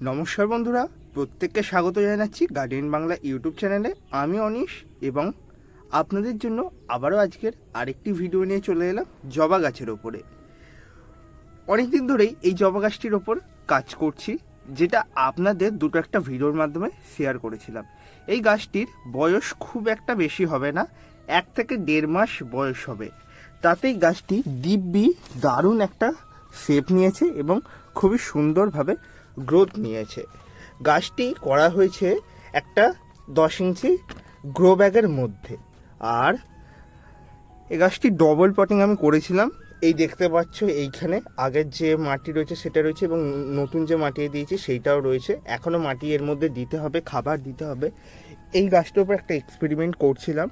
নমস্কার বন্ধুরা, প্রত্যেককে স্বাগত জানাচ্ছি গার্ডিয়ান বাংলা ইউটিউব চ্যানেলে। আমি অনিশ এবং আপনাদের জন্য আবারও আজকের আরেকটি ভিডিও নিয়ে চলে এলাম জবা গাছের ওপরে। অনেকদিন ধরেই এই জবা গাছটির ওপর কাজ করছি, যেটা আপনাদের দুটো একটা ভিডিওর মাধ্যমে শেয়ার করেছিলাম। এই গাছটির বয়স খুব একটা বেশি হবে না, এক থেকে দেড় মাস বয়স হবে। তাতেই গাছটি দিব্যি দারুণ একটা শেপ নিয়েছে এবং খুবই সুন্দরভাবে গ্রোথ নিয়েছে। গাছটি করা হয়েছে একটা দশ ইঞ্চি গ্রো ব্যাগের মধ্যে। আর এই গাছটি ডবল পটিং আমি করেছিলাম। এই দেখতে পাচ্ছ এইখানে আগের যে মাটি রয়েছে সেটা রয়েছে এবং নতুন যে মাটি দিয়েছি সেইটাও রয়েছে। এখনও মাটি এর মধ্যে দিতে হবে, খাবার দিতে হবে। এই গাছটার উপর একটা এক্সপেরিমেন্ট করছিলাম।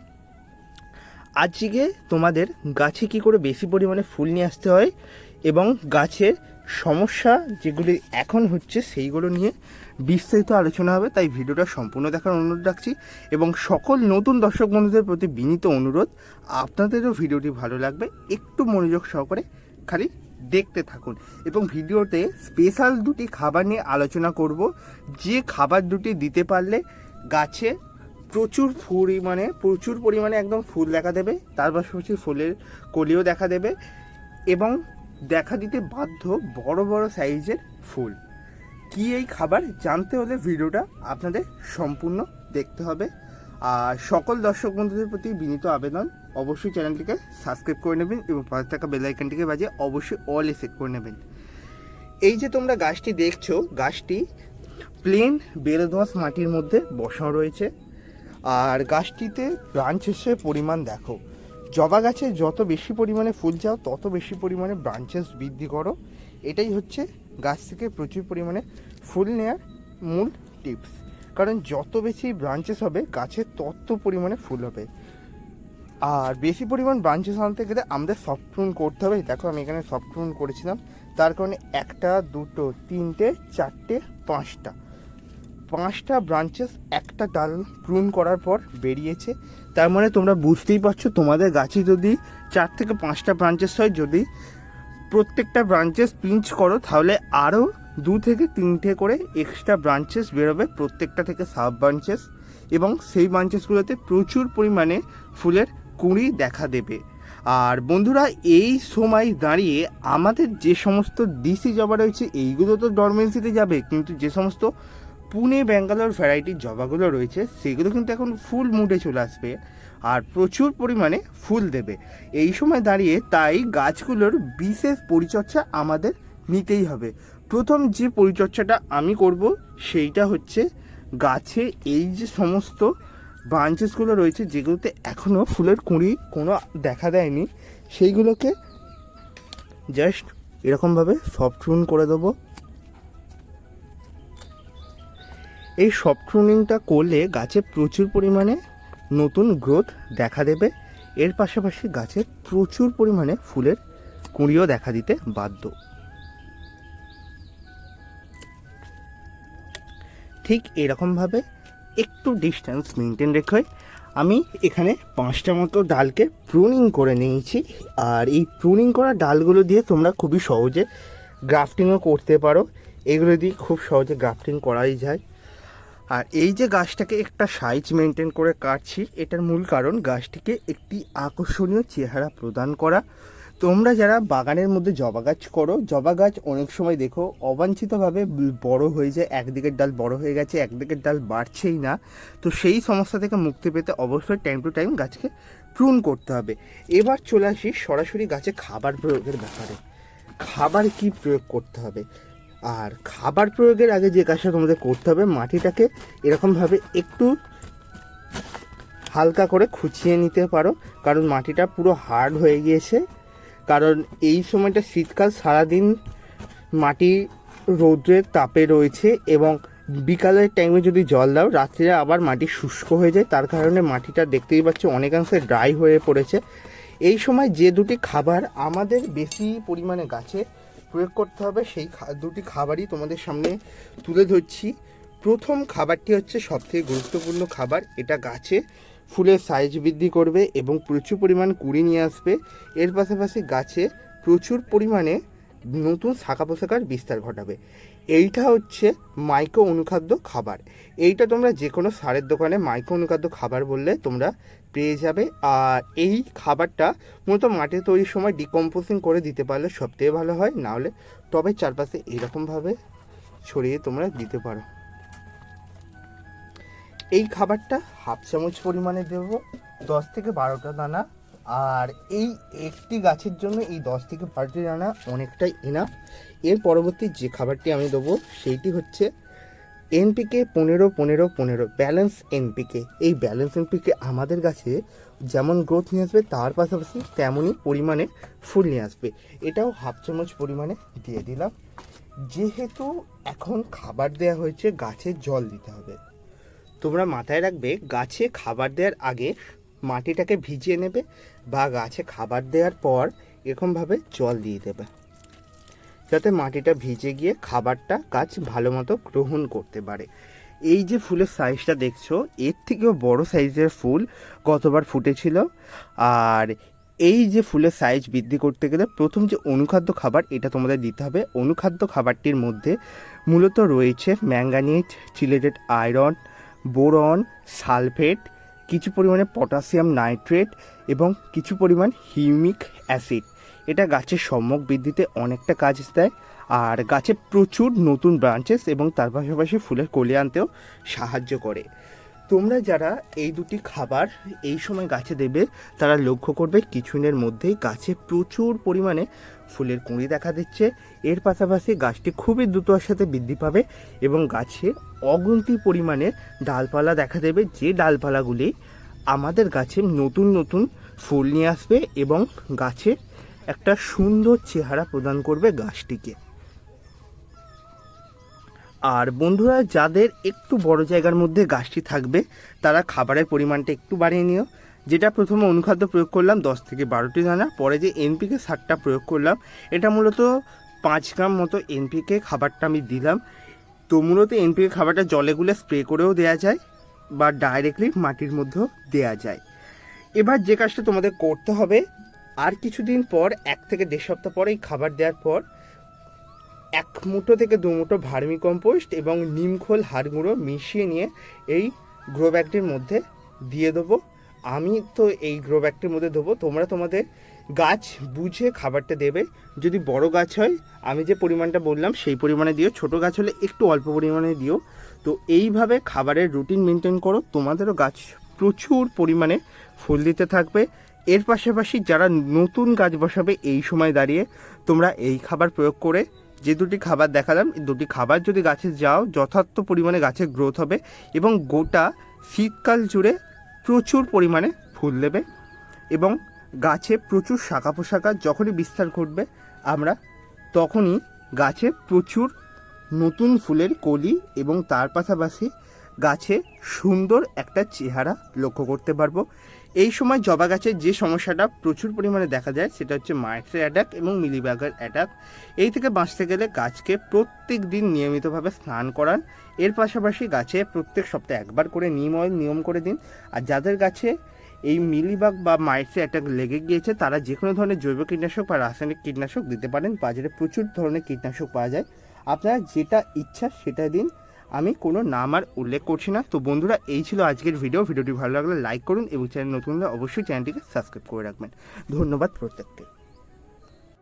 আজকে তোমাদের গাছে কি করে বেশি পরিমাণে ফুল নিয়ে আসতে হয় এবং গাছের সমস্যা যেগুলি এখন হচ্ছে সেইগুলো নিয়ে বিস্তারিত আলোচনা হবে, তাই ভিডিওটা সম্পূর্ণ দেখার অনুরোধ রাখছি এবং সকল নতুন দর্শক বন্ধুদের প্রতি বিনীত অনুরোধ, আপনাদেরও ভিডিওটি ভালো লাগবে, একটু মনোযোগ সহকারে খালি দেখতে থাকুন। এবং ভিডিওতে স্পেশাল দুটি খাবার নিয়ে আলোচনা করব, যে খাবার দুটি দিতে পারলে গাছে প্রচুর পরিমাণে প্রচুর পরিমাণে একদম ফুল দেখা দেবে, তার পাশাপাশি ফুলের কলিও দেখা দেবে এবং দেখা দিতে বাধ্য বড় বড় সাইজের ফুল। কি এই খাবার জানতে হলে ভিডিওটা আপনাদের সম্পূর্ণ দেখতে হবে। আর সকল দর্শক বন্ধুদের প্রতি বিনীত আবেদন অবশ্যই চ্যানেলটিকে সাবস্ক্রাইব করে নেবেন এবং পাশে থাকা বেলাইকনটিকে বাজিয়ে অবশ্যই অলে সেট করে নেবেন। এই যে তোমরা গাছটি দেখছ, গাছটি প্লেন বেলদোয়াশ মাটির মধ্যে বসানো রয়েছে। আর গাছটিতে ব্রাঞ্চেসের পরিমাণ দেখো। জবা গাছে যত বেশি পরিমাণে ফুল চাও, তত বেশি পরিমাণে ব্রাঞ্চেস বৃদ্ধি করো। এটাই হচ্ছে গাছ থেকে প্রচুর পরিমাণে ফুল নেওয়ার মূল টিপস কারণ যত বেশি ব্রাঞ্চেস হবে, গাছে তত পরিমাণে ফুল হবে। আর বেশি পরিমাণ ব্রাঞ্চেস আনতে গেলে আমাদের সফট করতে হবে। দেখো আমি এখানে সফট করেছিলাম। তার কারণে একটা, দুটো, তিনটে, চারটে, পাঁচটা। পাঁচটা ব্রাঞ্চেস একটা ডাল প্রুন করার পর বেরিয়েছে। তার মানে তোমরা বুঝতেই পারছ, তোমাদের গাছে যদি চার থেকে পাঁচটা ব্রাঞ্চেস হয়, যদি প্রত্যেকটা ব্রাঞ্চেস পিঞ্চ করো, তাহলে আরও দু থেকে তিনটে করে এক্সট্রা ব্রাঞ্চেস বেরোবে প্রত্যেকটা থেকে সাব ব্রাঞ্চেস এবং সেই ব্রাঞ্চেসগুলোতে প্রচুর পরিমাণে ফুলের কুঁড়ি দেখা দেবে। আর বন্ধুরা, এই সময় দাঁড়িয়ে আমাদের যে সমস্ত ডিসি জবা রয়েছে, এইগুলো তো ডরমেন্সিতে যাবে, কিন্তু যে সমস্ত পুনে, ব্যাঙ্গালোর ভ্যারাইটির জবাগুলো রয়েছে, সেগুলো কিন্তু এখন ফুল মুডে চলে আসবে আর প্রচুর পরিমাণে ফুল দেবে। এই সময় দাঁড়িয়ে তাই গাছগুলোর বিশেষ পরিচর্যা আমাদের নিতেই হবে। প্রথম যে পরিচর্যাটা আমি করব, সেইটা হচ্ছে গাছে এই যে সমস্ত ব্রাঞ্চেসগুলো রয়েছে, যেগুলোতে এখনও ফুলের কুঁড়ি কোনো দেখা দেয়নি, সেইগুলোকে জাস্ট এরকমভাবে সফট করে দেবো। এই সফট রুনিংটা করলে গাছে প্রচুর পরিমাণে নতুন গ্রোথ দেখা দেবে। এর পাশাপাশি গাছে প্রচুর পরিমাণে ফুলের কুঁড়িও দেখা দিতে বাধ্য। ঠিক এরকমভাবে একটু ডিস্টেন্স মেনটেন রেখে আমি এখানে পাঁচটা মতো ডালকে প্রুনিং করে নিয়েছি। আর এই প্রুনিং করা ডালগুলো দিয়ে তোমরা খুবই সহজে গ্রাফটিংও করতে পারো। এগুলো দিয়ে খুব সহজে গ্রাফটিং করাই যায়। আর এই যে গাছটাকে একটা সাইজ মেনটেন করে কাটছি, এটার মূল কারণ গাছটিকে একটি আকর্ষণীয় চেহারা প্রদান করা। তোমরা যারা বাগানের মধ্যে জবা গাছ করো, জবা গাছ অনেক সময় দেখো অবাঞ্ছিতভাবে বড় হয়ে যায়, একদিকের ডাল বড় হয়ে গেছে, একদিকের ডাল বাড়ছেই না। তো সেই সমস্যা থেকে মুক্তি পেতে অবশ্যই টাইম টু টাইম গাছকে প্রুন করতে হবে। এবার চলে আসি সরাসরি গাছে খাবার প্রয়োগের ব্যাপারে। খাবার কি প্রয়োগ করতে হবে? আর খাবার প্রয়োগের আগে যে কাজটা তোমাদের করতে হবে, মাটিটাকে এরকমভাবে একটু হালকা করে খুঁচিয়ে নিতে পারো। কারণ মাটিটা পুরো হার্ড হয়ে গিয়েছে। কারণ এই সময়টা শীতকাল, সারাদিন মাটি রৌদ্রের তাপে রয়েছে এবং বিকালের টাইমে যদি জল দাও রাত্রে আবার মাটি শুষ্ক হয়ে যায়। তার কারণে মাটিটা দেখতেই পাচ্ছ অনেকাংশে ড্রাই হয়ে পড়েছে। এই সময় যে দুটি খাবার আমাদের বেশি পরিমাণে গাছে প্রয়োগ করতে হবে। সেই দুটি খাবারই তোমাদের সামনে তুলে ধরছি। প্রথম খাবারটি হচ্ছে সবথেকে গুরুত্বপূর্ণ খাবার। এটা গাছে ফুলের সাইজ বৃদ্ধি করবে এবং প্রচুর পরিমাণ কুড়ি নিয়ে আসবে। এর পাশাপাশি গাছে প্রচুর পরিমাণে নতুন শাখা পোশাকার বিস্তার ঘটাবে। এইটা হচ্ছে মাইক্রো অনুখাদ্য খাবার। এইটা তোমরা যে কোনো সারের দোকানে মাইক্রো অনুখাদ্য খাবার বললে তোমরা পেয়ে যাবে। আর এই খাবারটা মূলত মাটি তৈরির সময় ডিকম্পোজিং করে দিতে পারলে সবথেকে ভালো হয়। নাহলে তবে চারপাশে এরকমভাবে ছড়িয়ে তোমরা দিতে পারো। এই খাবারটা হাফ চামচ পরিমাণে দেব, দশ থেকে বারোটা দানা। আর এই একটি গাছের জন্য এই দশ থেকে বারোটি দানা অনেকটাই এনাফ এর পরবর্তী যে খাবারটি আমি দেবো, সেইটি হচ্ছে এনপিকে পনেরো পনেরো পনেরো ব্যালেন্স এনপিকে এই ব্যালেন্স এনপিকে আমাদের কাছে যেমন গ্রোথ নিয়ে আসবে, তার পাশাপাশি তেমনই পরিমাণে ফুল নিয়ে আসবে। এটাও হাফ চামচ পরিমাণে দিয়ে দিলাম। যেহেতু এখন খাবার দেওয়া হয়েছে, গাছে জল দিতে হবে। তোমরা মাথায় রাখবে, গাছে খাবার দেওয়ার আগে মাটিটাকে ভিজিয়ে নেবে বা গাছে খাবার দেওয়ার পর এরকমভাবে জল দিয়ে দেবে। যাতে মাটিটা ভিজে গিয়ে খাবারটা গাছ ভালো মতো গ্রহণ করতে পারে। এই যে ফুলের সাইজটা দেখছ, এর থেকেও বড় সাইজের ফুল গতবার ফুটেছিল। আর এই যে ফুলের সাইজ বৃদ্ধি করতে গেলে প্রথম যে অনুখাদ্য খাবার, এটা তোমাদের দিতে হবে। অনুখাদ্য খাবারটির মধ্যে মূলত রয়েছে manganese chelated iron, boron, sulphate, কিছু পরিমাণে পটাশিয়াম নাইট্রেট এবং কিছু পরিমাণ হিউমিক অ্যাসিড। এটা গাছের সম্যক বৃদ্ধিতে অনেকটা কাজ দেয়। আর গাছে প্রচুর নতুন ব্রাঞ্চেস এবং তার পাশাপাশি ফুলের কলি আনতেও সাহায্য করে। তোমরা যারা এই দুটি খাবার এই সময় গাছে দেবে, তারা লক্ষ্য করবে কিছুদিনের মধ্যেই গাছে প্রচুর পরিমাণে ফুলের কুঁড়ি দেখা দিচ্ছে। এর পাশাপাশি গাছটি খুবই দ্রুতর সাথে বৃদ্ধি পাবে এবং গাছে অগুন্তি পরিমাণে ডালপালা দেখা দেবে। যে ডালপালাগুলি আমাদের গাছে নতুন নতুন ফুল নিয়ে আসবে এবং গাছে একটা সুন্দর চেহারা প্রদান করবে গাছটিকে। আর বন্ধুরা, যাদের একটু বড় জায়গার মধ্যে গাছটি থাকবে, তারা খাবারের পরিমাণটা একটু বাড়িয়ে নিও। যেটা প্রথমে অনুখাদ্য প্রয়োগ করলাম, দশ থেকে বারোটি দানা, পরে যে এনপিকে সারটা প্রয়োগ করলাম, এটা মূলত পাঁচ গ্রাম মতো এনপিকে খাবারটা আমি দিলাম। তো মূলত এনপিকে খাবারটা জলে গুলে স্প্রে করেও দেওয়া যায়, বা ডাইরেক্টলি মাটির মধ্যেও দেওয়া যায়। এবার যে কাজটা তোমাদের করতে হবে আর কিছুদিন পর, এক থেকে দেড় সপ্তাহ পর এই খাবার দেওয়ার পর, এক মুঠো থেকে দু মুঠো ভার্মি কম্পোস্ট এবং নিমখোল হাড় গুঁড়ো মিশিয়ে নিয়ে এই গ্রো ব্যাগটির মধ্যে দিয়ে দেবো। আমি তো এই গ্রো ব্যাগটির মধ্যে দেবো। তোমরা তোমাদের গাছ বুঝে খাবারটা দেবে। যদি বড় গাছ হয়, আমি যে পরিমাণটা বললাম, সেই পরিমাণে দিও। ছোট গাছ হলে একটু অল্প পরিমাণে দিও। তো এইভাবে খাবারের রুটিন মেনটেন করো। তোমাদেরও গাছ প্রচুর পরিমাণে ফুল দিতে থাকবে। এর পাশাপাশি যারা নতুন গাছ বসাবে এই সময় দাঁড়িয়ে তোমরা এই খাবার প্রয়োগ করে যে দুটি খাবার দেখালাম দুটি খাবার যদি গাছে যাও, যথার্থ পরিমাণে গাছের গ্রোথ হবে এবং গোটা শীতকাল জুড়ে প্রচুর পরিমাণে ফুল দেবে এবং গাছে প্রচুর শাখা পোশাকা যখনই বিস্তার ঘটবে, আমরা তখনই গাছে প্রচুর নতুন ফুলের কলি এবং তার পাশাপাশি গাছে সুন্দর একটা চেহারা লক্ষ্য করতে পারব। এই সময় জবা গাছের যে সমস্যাটা প্রচুর পরিমাণে দেখা যায় সেটা হচ্ছে মাইট্রের অ্যাটাক এবং মিলিবাগের অ্যাটাক। এই থেকে বাঁচতে গেলে গাছকে প্রত্যেক দিন নিয়মিতভাবে স্নান করান। এর পাশাপাশি গাছে প্রত্যেক সপ্তাহে একবার করে নিম অয়েল নিয়ম করে দিন। আর যাদের গাছে এই মিলিবাগ বা মাইট্রে অ্যাটাক লেগে গিয়েছে, তারা যে কোনো ধরনের জৈব কীটনাশক বা রাসায়নিক কীটনাশক দিতে পারেন। বাজারে প্রচুর ধরনের কীটনাশক পাওয়া যায়। আপনারা যেটা ইচ্ছা সেটা দিন। আমি কোনো নাম আর উল্লেখ করছি না। তো বন্ধুরা, এই ছিল আজকের ভিডিও ভিডিওটি ভালো লাগলে লাইক করুন এবং চ্যানেল নতুন হলে অবশ্যই চ্যানেলটিকে সাবস্ক্রাইব করে রাখবেন। ধন্যবাদ প্রত্যেককে।